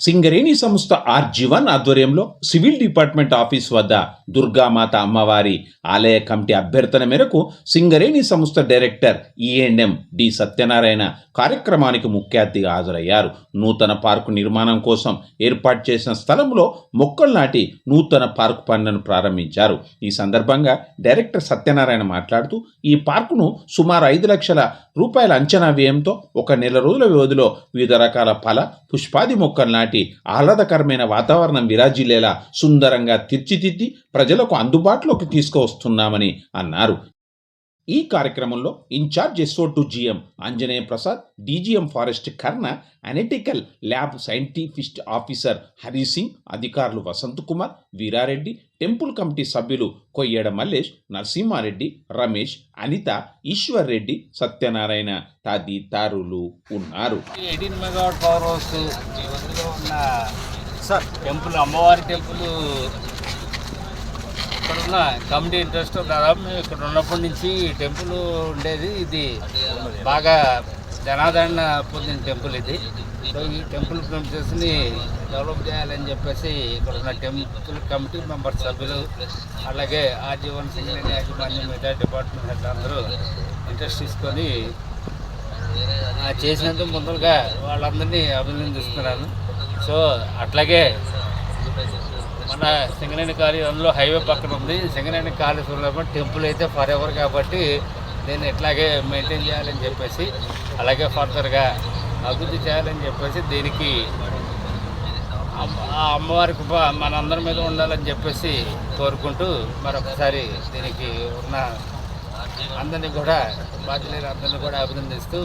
Singareni సంస్థ RG one ఆధ్వర్యంలో civil department office వద్ద దుర్గామాత అమ్మవారి ఆలయ కమిటీ అభ్యర్థన మేరకు సింగరేణి సంస్థ డైరెక్టర్ ఈఎండ్ఎం డి సత్యనారాయణ కార్యక్రమానికి ముఖ్య అతిథిగా హాజరయ్యారు. నూతన పార్కు నిర్మాణం కోసం ఏర్పాటు చేసిన స్థలంలో మొక్కలు నాటి నూతన పార్కు పనులను ప్రారంభించారు. ఈ సందర్భంగా డైరెక్టర్ సత్యనారాయణ మాట్లాడుతూ ఈ పార్కును సుమారు ఐదు లక్షల రూపాయల అంచనా వ్యయంతో ఒక నెల రోజుల వ్యవధిలో వివిధ రకాల ఫల పుష్పాది మొక్కలు నాటి ఆహ్లాదకరమైన వాతావరణం విరాజిల్లేలా సుందరంగా తీర్చిదిద్ది ప్రజలకు అందుబాటులోకి తీసుకువస్తున్నామని అన్నారు. ఈ కార్యక్రమంలో incharge SO to GM Anjaneya Prasad DGM forest Karna analytical lab scientist officer Hari Singh అధికారులు వసంత్ కుమార్ వీరారెడ్డి టెంపుల్ కమిటీ సభ్యులు కొయ్యడ మల్లేష్ నరసింహారెడ్డి రమేష్ అనిత ఈశ్వర్ రెడ్డి సత్యనారాయణ తదితరులు ఉన్నారు. పవర్ హౌస్ ఉన్న సార్ టెంపుల్ అమ్మవారి టెంపుల్ ఇక్కడ ఉన్న కమిటీ ఇంట్రెస్ట్ దాదాపు మేము ఇక్కడ ఉన్నప్పటి నుంచి ఈ టెంపుల్ ఉండేది. ఇది బాగా జనాదరణ పొందిన టెంపుల్ ఇది. సో ఈ టెంపుల్ ప్రిన్సెస్ని డెవలప్ చేయాలని చెప్పేసి ఇక్కడ ఉన్న టెంపుల్ కమిటీ మెంబర్ సభ్యులు అలాగే ఆజీవన్ సింగరేణి యాజమాన్యం మిగతా డిపార్ట్మెంట్ హెడ్ అందరూ ఇంట్రెస్ట్ తీసుకొని చేసినందుకు ముందరగా వాళ్ళందరినీ అభినందిస్తున్నాను. సో అట్లాగే మన సింగరేణి అందులో హైవే పక్కన ఉంది. సింగరేణి కాలేజీలో టెంపుల్ అయితే ఫర్ ఎవర్ కాబట్టి దీన్ని ఇట్లాగే మెయింటైన్ చేయాలని చెప్పేసి అలాగే ఫర్దర్గా అభివృద్ధి చేయాలని చెప్పేసి దీనికి అమ్మ- ఆ అమ్మవారి కృప మనందరి మీద ఉండాలని చెప్పేసి కోరుకుంటూ మరొకసారి దీనికి ఉన్న అందరినీ కూడా బాధ్యులైన అందరినీ కూడా అభినందిస్తూ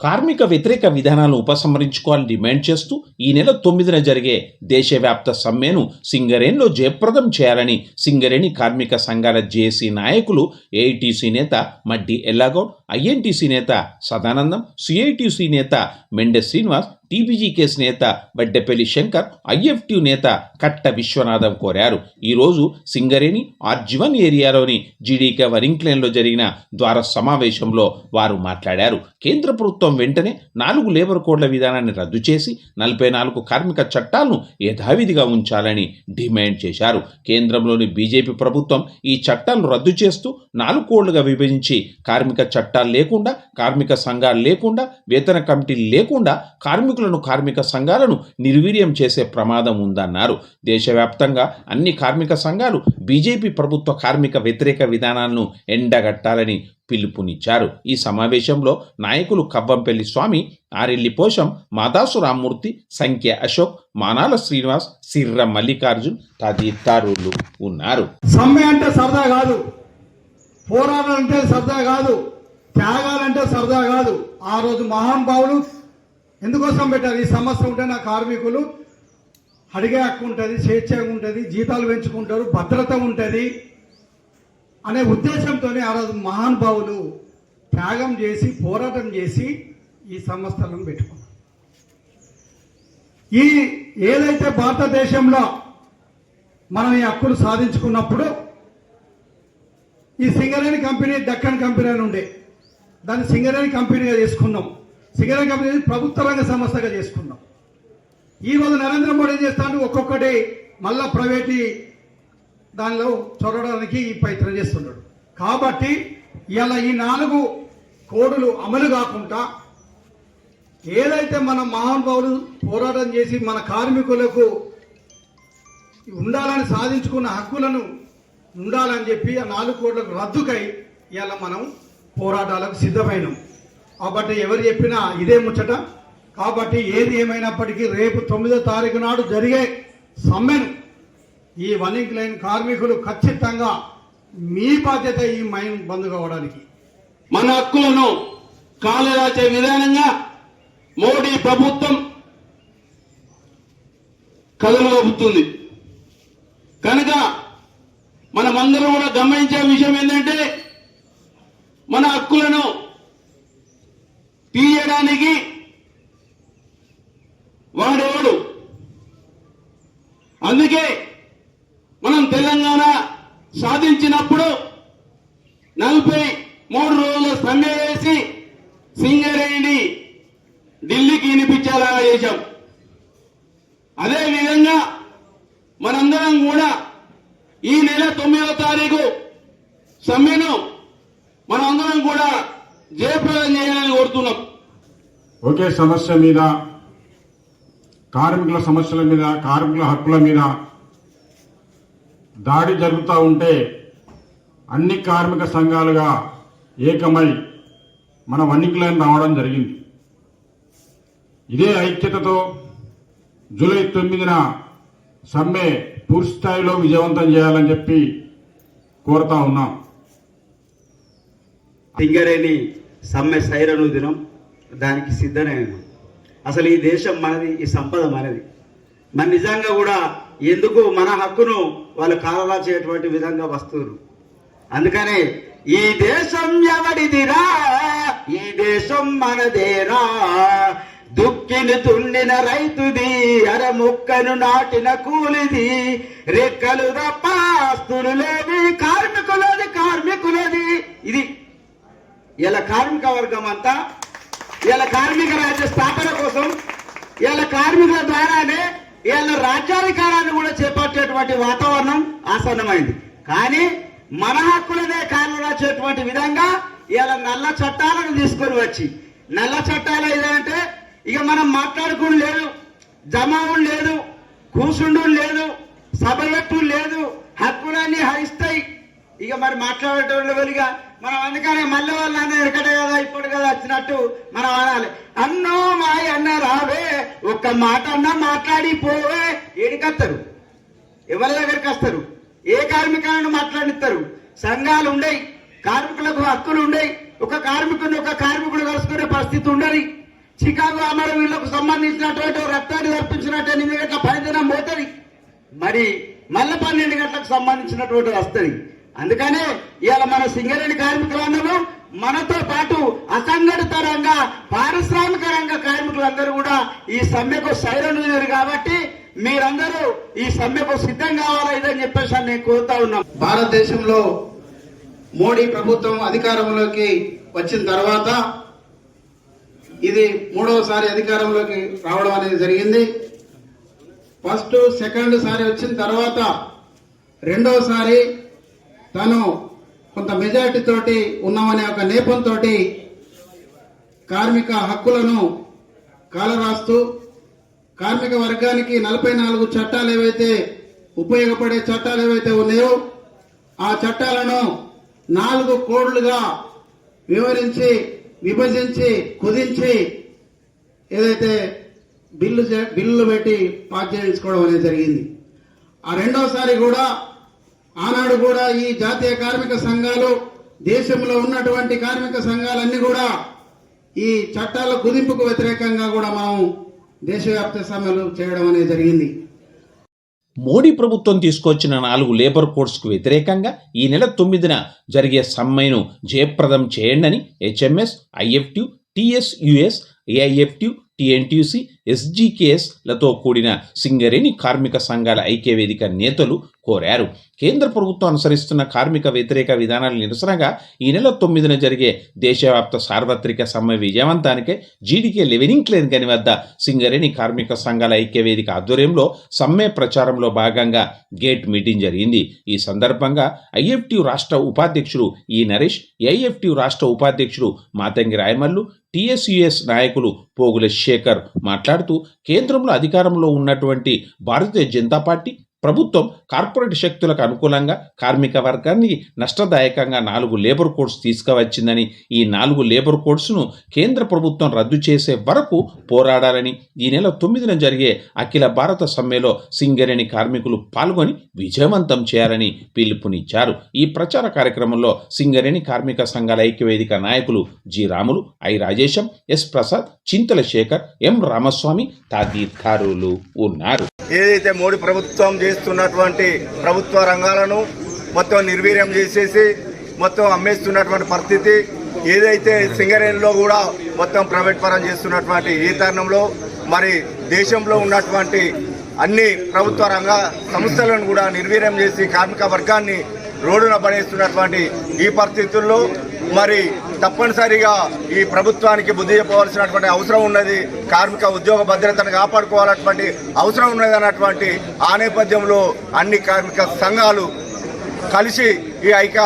కార్మిక వ్యతిరేక విధానాలను ఉపసంహరించుకోవాలని డిమాండ్ చేస్తూ ఈ నెల తొమ్మిదిన జరిగే దేశవ్యాప్త సమ్మెను సింగరేణిలో జయప్రదం చేయాలని సింగరేణి కార్మిక సంఘాల జేసీ నాయకులు ఏఐటీసీ నేత మడ్డి ఎల్లాగౌడ్ ఐఎన్టీసీ నేత సదానందం సిఐటిసి నేత మెండెస్ శ్రీనివాస్ టీబీజీకేస్ నేత బడ్డెపల్లి శంకర్ ఐఎఫ్టి నేత కట్ట విశ్వనాథం కోరారు. ఈరోజు సింగరేణి ఆర్జివన్ ఏరియాలోని జీడీకే వరింక్లేన్లో జరిగిన ద్వార సమావేశంలో వారు మాట్లాడారు. కేంద్ర ప్రభుత్వం వెంటనే నాలుగు లేబర్ కోడ్ల విధానాన్ని రద్దు చేసి నలభై నాలుగు కార్మిక చట్టాలను యథావిధిగా ఉంచాలని డిమాండ్ చేశారు. కేంద్రంలోని బీజేపీ ప్రభుత్వం ఈ చట్టాలను రద్దు చేస్తూ నాలుగు కోళ్ళుగా విభజించి కార్మిక చట్టాలు లేకుండా కార్మిక సంఘాలు లేకుండా వేతన కమిటీలు లేకుండా కార్మికులను కార్మిక సంఘాలను నిర్వీర్యం చేసే ప్రమాదం ఉందన్నారు. దేశవ్యాప్తంగా అన్ని కార్మిక సంఘాలు బీజేపీ ప్రభుత్వ కార్మిక వ్యతిరేక విధానాలను ఎండగట్టాలని పిలుపునిచ్చారు. ఈ సమావేశంలో నాయకులు కవ్వంపల్లి స్వామి ఆరెల్లి పోషం మాదాసు రామ్మూర్తి సంఖ్య అశోక్ మానాల శ్రీనివాస్ సిర్ర మల్లికార్జున్ తదితరులు ఉన్నారు. సమ్మె అంటే సరదా కాదు. పోరాటాలంటే సరదా కాదు. త్యాగాలంటే సరదా కాదు. ఆ రోజు మహానుభావులు ఎందుకోసం పెట్టారు? ఈ సమస్య ఉంటే నా కార్మికులు అడిగే హక్కు ఉంటుంది స్వేచ్ఛ ఉంటుంది జీతాలు పెంచుకుంటారు భద్రత ఉంటుంది అనే ఉద్దేశంతో ఆ రోజు మహానుభావులు త్యాగం చేసి పోరాటం చేసి ఈ సంస్థలను పెట్టుకున్నారు. ఈ ఏదైతే భారతదేశంలో మనం ఈ హక్కులు సాధించుకున్నప్పుడు ఈ సింగరేణి కంపెనీ దక్కన్ కంపెనీ అని ఉండే దాన్ని సింగరేణి కంపెనీగా చేసుకున్నాం. సింగరేణి కంపెనీ ప్రభుత్వ రంగ సంస్థగా చేసుకున్నాం. ఈ నరేంద్ర మోడీ ఏం చేస్తాడు? ఒక్కొక్కటి మళ్ళా ప్రైవేట్ దానిలో చొరవడానికి ఈ ప్రయత్నం చేస్తున్నాడు కాబట్టి ఇలా ఈ నాలుగు కోడులు అమలు కాకుండా ఏదైతే మన మహానుభావులు పోరాటం చేసి మన కార్మికులకు ఉండాలని సాధించుకున్న హక్కులను ఉండాలని చెప్పి ఆ నాలుగు కోట్లకు రద్దుకై ఇలా మనం పోరాటాలకు సిద్ధమైనాం. కాబట్టి ఎవరు చెప్పినా ఇదే ముచ్చట. కాబట్టి ఏది ఏమైనప్పటికీ రేపు తొమ్మిదో తారీఖు నాడు జరిగే సమ్మెను ఈ వన్నింగ్ లైన్ కార్మికులు ఖచ్చితంగా మీ బాధ్యత ఈ మైన్ బంద్ కావడానికి. మన హక్కులను కాలరాచే విధానంగా మోడీ ప్రభుత్వం కదలబోతుంది కనుక మనమందరం కూడా గమనించే విషయం ఏంటంటే మన హక్కులను తీయడానికి వాడెవడు అందుకే మనం తెలంగాణ సాధించినప్పుడు నలభై మూడు రోజుల సమ్మె వేసి సింగరేణి ఢిల్లీకి వినిపించేలా చేశాం అదే విధంగా మనందరం కూడా ఈ నెల తొమ్మిదవ తారీఖు సమ్మెను మనందరం కూడా జయప్రదం చేయాలని కోరుతున్నాం ఒకే సమస్య మీద కార్మికుల సమస్యల మీద కార్మికుల హక్కుల మీద దాడి జరుగుతూ ఉంటే అన్ని కార్మిక సంఘాలుగా ఏకమై మన వన్నికలను రావడం జరిగింది. ఇదే ఐక్యతతో జూలై తొమ్మిదిన సమ్మె పూర్తి స్థాయిలో విజయవంతం చేయాలని చెప్పి కోరుతా ఉన్నాం. సింగరేణి సమ్మె సైరను దినం దానికి సిద్ధమైన అసలు ఈ దేశం మనది ఈ సంపద మనది. మన నిజంగా కూడా ఎందుకు మన హక్కును వాళ్ళు కాలరా చేయటువంటి విధంగా వస్తున్నారు? అందుకనే ఈ దేశం ఎవడిదిరా? ఈ దేశం మనదేరా? దుక్కిని తున్నిన రైతుది అర ముక్కను నాటిన కూలిది రెక్కలు తప్ప ఆస్తులు లేవి కార్మికులది కార్మికులది. ఇది ఇలా కార్మిక వర్గం అంతా ఇలా కార్మిక రాజ్య స్థాపన కోసం ఇలా కార్మికుల ద్వారానే ఇలా రాజ్యాధికారాన్ని కూడా చేపట్టేటువంటి వాతావరణం ఆసన్నమైంది. కానీ మన హక్కులనే కారణరాచేటువంటి విధంగా ఇలా నల్ల చట్టాలను తీసుకొని వచ్చి నల్ల చట్టాలు ఏదంటే ఇక మనం మాట్లాడుకుని లేదు జమావుడు లేదు కూసుండు లేదు సభ పెట్టుడు లేదు హక్కులన్నీ హరిస్తాయి. ఇక మరి మాట్లాడేటోళ్ళు వెలుగా మనం అందుకనే మళ్ళీ వాళ్ళు అన్న ఎక్కడే కదా ఇప్పుడు కదా వచ్చినట్టు మనం అనాలి అన్నో మాయ అన్న రావే ఒక్క మాట అన్నా మాట్లాడి పోవే ఏడికత్తారు ఎవరి దగ్గరికి వస్తారు? ఏ కార్మికులను మాట్లాడిస్తారు? సంఘాలు ఉండయి కార్మికులకు హక్కులు ఉండయి ఒక కార్మికుని ఒక కార్మికుడు కలుసుకునే పరిస్థితి ఉండదు. చికాగో అమరవీరులకు సంబంధించినటువంటి రక్తాన్ని తప్పించినట్టు ఎనిమిది గంటల పైదినం పోతుంది. మరి మళ్ళీ పన్నెండు గంటలకు సంబంధించినటువంటి వస్తుంది. అందుకనే ఇవాళ మన సింగరేణి కార్మికులందరూ మనతో పాటు అసంఘటిత రంగ పారిశ్రామిక రంగ కార్మికులందరూ కూడా ఈ సమ్మెకు సైరన్ కాబట్టి మీరందరూ ఈ సమ్మెకు సిద్ధం కావాలా చెప్పేసి అని నేను కోరుతా ఉన్నాం. భారతదేశంలో మోడీ ప్రభుత్వం అధికారంలోకి వచ్చిన తర్వాత ఇది మూడవసారి అధికారంలోకి రావడం అనేది జరిగింది. ఫస్ట్ సెకండ్ సారి వచ్చిన తర్వాత రెండవసారి తను కొంత మెజారిటీ తోటి ఉన్నామనే ఒక నేపంతో కార్మిక హక్కులను కాలరాస్తూ కార్మిక వర్గానికి నలభై నాలుగు చట్టాలు ఏవైతే ఉపయోగపడే చట్టాలు ఏవైతే ఉన్నాయో ఆ చట్టాలను నాలుగు కోడ్లుగా వివరించి విభజించి కుదించి ఏదైతే బిల్లు చే- బిల్లులు పెట్టి పాస్ చేయించుకోవడం అనేది జరిగింది. ఆ రెండోసారి కూడా ఆనాడు కూడా ఈ జాతీయ కార్మిక సంఘాలు దేశంలో ఉన్నటువంటి కార్మిక సంఘాలన్నీ కూడా ఈ చట్టాల కుదింపుకు వ్యతిరేకంగా కూడా మనం దేశవ్యాప్త సమ్మెలు చేయడం అనేది జరిగింది. మోడీ ప్రభుత్వం తీసుకొచ్చిన నాలుగు లేబర్ కోడ్స్కు వ్యతిరేకంగా ఈ నెల తొమ్మిదిన జరిగే సమ్మెను జయప్రదం చేయండని హెచ్ఎంఎస్ ఐఎఫ్ట్యూ టిఎస్యుఎస్ ఏఐఎఫ్ట్యూ టిఎన్టీయూసీ ఎస్జీకేఎస్లతో కూడిన సింగరేణి కార్మిక సంఘాల ఐక్యవేదిక నేతలు కోరారు. కేంద్ర ప్రభుత్వం అనుసరిస్తున్న కార్మిక వ్యతిరేక విధానాల నిరసనగా ఈ నెల తొమ్మిదిన జరిగే దేశవ్యాప్త సార్వత్రిక సమ్మె విజయవంతానికే జీడీకే లెవెనింగ్ క్లేన్ గని వద్ద సింగరేణి కార్మిక సంఘాల ఐక్యవేదిక ఆధ్వర్యంలో సమ్మె ప్రచారంలో భాగంగా గేట్ మీటింగ్ జరిగింది. ఈ సందర్భంగా ఐఎఫ్టీ రాష్ట్ర ఉపాధ్యక్షుడు ఈ నరేష్ ఐఎఫ్టీ రాష్ట్ర ఉపాధ్యక్షుడు మాతంగి రాయమల్లు టిఎస్యుఎస్ నాయకులు పోగుల శేఖర్ మాట్లాడుతూ కేంద్రంలో అధికారంలో ఉన్నటువంటి భారతీయ జనతా పార్టీ ప్రభుత్వం కార్పొరేట్ శక్తులకు అనుకూలంగా కార్మిక వర్గాన్ని నష్టదాయకంగా నాలుగు లేబర్ కోడ్స్ తీసుకువచ్చిందని ఈ నాలుగు లేబర్ కోడ్స్ను కేంద్ర ప్రభుత్వం రద్దు చేసే వరకు పోరాడాలని ఈ నెల తొమ్మిదిన జరిగే అఖిల భారత సమ్మెలో సింగరేణి కార్మికులు పాల్గొని విజయవంతం చేయాలని పిలుపునిచ్చారు. ఈ ప్రచార కార్యక్రమంలో సింగరేణి కార్మిక సంఘాల ఐక్యవేదిక నాయకులు G Ramulu I Rajesham S Prasad Chintala Shekar M Ramaswamy తదితరులు ఉన్నారు. ఏదైతే మోడీ ప్రభుత్వం చేస్తున్నటువంటి ప్రభుత్వ రంగాలను మొత్తం నిర్వీర్యం చేసేసి మొత్తం అమ్మేస్తున్నటువంటి పరిస్థితి ఏదైతే సింగరేణిలో కూడా మొత్తం ప్రైవేట్ పరం చేస్తున్నటువంటి ఈ తరుణంలో మరి దేశంలో ఉన్నటువంటి అన్ని ప్రభుత్వ రంగ సంస్థలను కూడా నిర్వీర్యం చేసి కార్మిక వర్గాన్ని రోడ్డున పడేస్తున్నటువంటి ఈ పరిస్థితుల్లో మరి తప్పనిసరిగా ఈ ప్రభుత్వానికి బుద్ధి చెప్పవలసినటువంటి అవసరం ఉన్నది. కార్మిక ఉద్యోగ భద్రతను కాపాడుకోవాలన్నటువంటి అవసరం ఉన్నది అన్నటువంటి ఆ నేపథ్యంలో అన్ని కార్మిక సంఘాలు కలిసి ఈ ఐక్య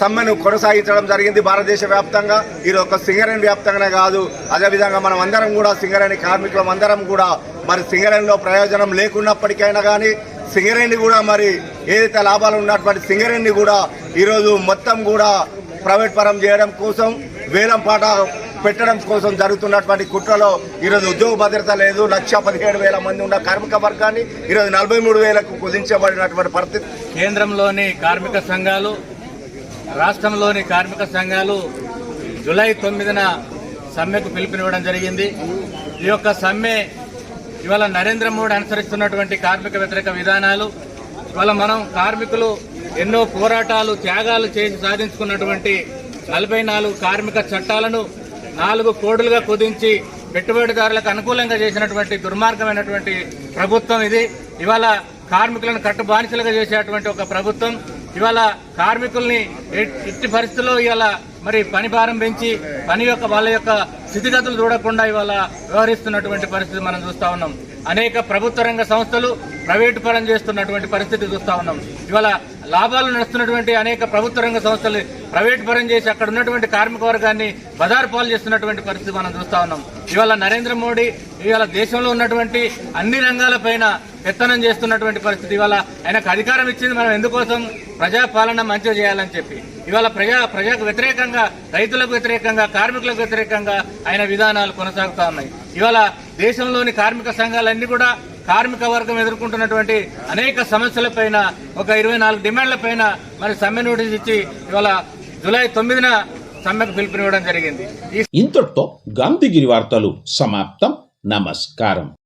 సమ్మెను కొనసాగించడం జరిగింది భారతదేశ వ్యాప్తంగా. ఇది ఒక సింగరేణి వ్యాప్తంగానే కాదు. అదేవిధంగా మనం అందరం కూడా సింగరేణి కార్మికులం అందరం కూడా మరి సింగరేణిలో ప్రయోజనం లేకున్నప్పటికైనా కానీ సింగరేణి కూడా మరి ఏదైతే లాభాలు ఉన్నటువంటి సింగరేణి కూడా ఈరోజు మొత్తం కూడా ప్రైవేట్ పరం చేయడం కోసం వేలం పాట పెట్టడం కోసం జరుగుతున్నటువంటి కుట్రలో ఈరోజు ఉద్యోగ భద్రత లేదు. లక్ష పదిహేడు వేల మంది ఉన్న కార్మిక వర్గాన్ని ఈరోజు నలభై మూడు వేలకు కుదించబడినటువంటి పరిస్థితి. కేంద్రంలోని కార్మిక సంఘాలు రాష్ట్రంలోని కార్మిక సంఘాలు జూలై తొమ్మిదిన సమ్మెకు పిలుపునివ్వడం జరిగింది. ఈ యొక్క సమ్మె ఇవాళ నరేంద్ర మోడీ అనుసరిస్తున్నటువంటి కార్మిక వ్యతిరేక విధానాలు. ఇవాళ మనం కార్మికులు ఎన్నో పోరాటాలు త్యాగాలు చేసి సాధించుకున్నటువంటి నలభై నాలుగు కార్మిక చట్టాలను నాలుగు కోడులుగా కుదించి పెట్టుబడిదారులకు అనుకూలంగా చేసినటువంటి దుర్మార్గమైనటువంటి ప్రభుత్వం ఇది. ఇవాళ కార్మికులను కట్టుబానిసలుగా చేసేటువంటి ఒక ప్రభుత్వం. ఇవాళ కార్మికుల్ని ఎట్టి పరిస్థితుల్లో ఇవాళ మరి పని భారం పెంచి పని యొక్క వాళ్ళ యొక్క స్థితిగతులు చూడకుండా ఇవాళ వ్యవహరిస్తున్నటువంటి పరిస్థితి మనం చూస్తా ఉన్నాం. అనేక ప్రభుత్వ రంగ సంస్థలు ప్రైవేటు పరం చేస్తున్నటువంటి పరిస్థితి చూస్తూ ఉన్నాం. ఇవాళ లాభాలు నడుస్తున్నటువంటి అనేక ప్రభుత్వ రంగ సంస్థలు ప్రైవేటు పరం చేసి అక్కడ ఉన్నటువంటి కార్మిక వర్గాన్ని బజారు పాలు చేస్తున్నటువంటి పరిస్థితి మనం చూస్తూ ఉన్నాం. ఇవాళ నరేంద్ర మోడీ ఇవాళ దేశంలో ఉన్నటువంటి అన్ని రంగాలపైన పెత్తనం చేస్తున్నటువంటి పరిస్థితి. ఇవాళ ఆయనకు అధికారం ఇచ్చింది మనం ఎందుకోసం? ప్రజాపాలన మంచిగా చేయాలని చెప్పి. ఇవాళ ప్రజా ప్రజాకు వ్యతిరేకంగా రైతులకు వ్యతిరేకంగా కార్మికులకు వ్యతిరేకంగా ఆయన విధానాలు కొనసాగుతా ఉన్నాయి. ఇవాళ దేశంలోని కార్మిక సంఘాలన్నీ కూడా కార్మిక వర్గం ఎదుర్కొంటున్నటువంటి అనేక సమస్యలపైన ఒక ఇరవై నాలుగు డిమాండ్లపైన మరి సమ్మె నోటీస్ ఇచ్చి ఇవాళ జూలై తొమ్మిదిన సమ్మెకు పిలుపునివ్వడం జరిగింది. ఇంతటితో గాంధీగిరి వార్తలు సమాప్తం. నమస్కారం.